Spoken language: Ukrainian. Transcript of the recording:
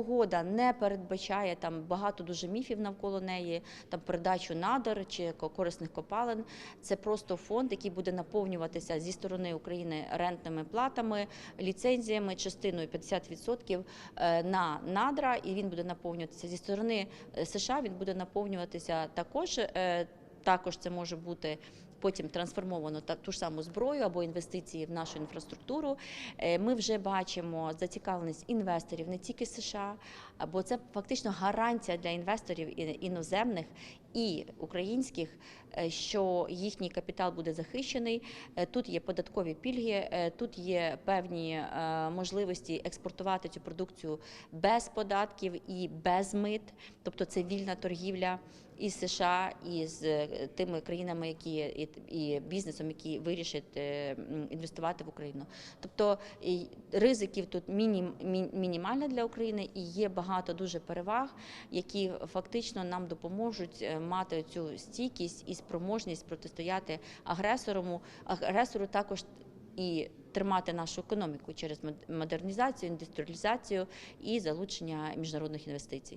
Угода не передбачає там багато дуже міфів навколо неї, там передачу надр чи ко- корисних копалин. Це просто фонд, який буде наповнюватися зі сторони України рентними платами, ліцензіями, частиною 50% е, на надра, і він буде наповнюватися зі сторони е, США. Він буде наповнюватися також. Також це може бути потім трансформовано та ту ж саму зброю або інвестиції в нашу інфраструктуру. Е, Ми вже бачимо зацікавленість інвесторів не тільки США, бо це фактично гарантія для інвесторів іноземних і українських, е, що їхній капітал буде захищений. Е, Тут є податкові пільги, тут є певні можливості експортувати цю продукцію без податків і без мит, тобто це вільна торгівля із США і з е, тими країнами, які і, бізнесом, які вирішать е, інвестувати в Україну. Тобто ризиків тут мінім, мі- мінімально для України і є багато дуже переваг, які фактично нам допоможуть е, мати цю стійкість і спроможність протистояти агресору, агресору також і тримати нашу економіку через мод- модернізацію, індустріалізацію і залучення міжнародних інвестицій.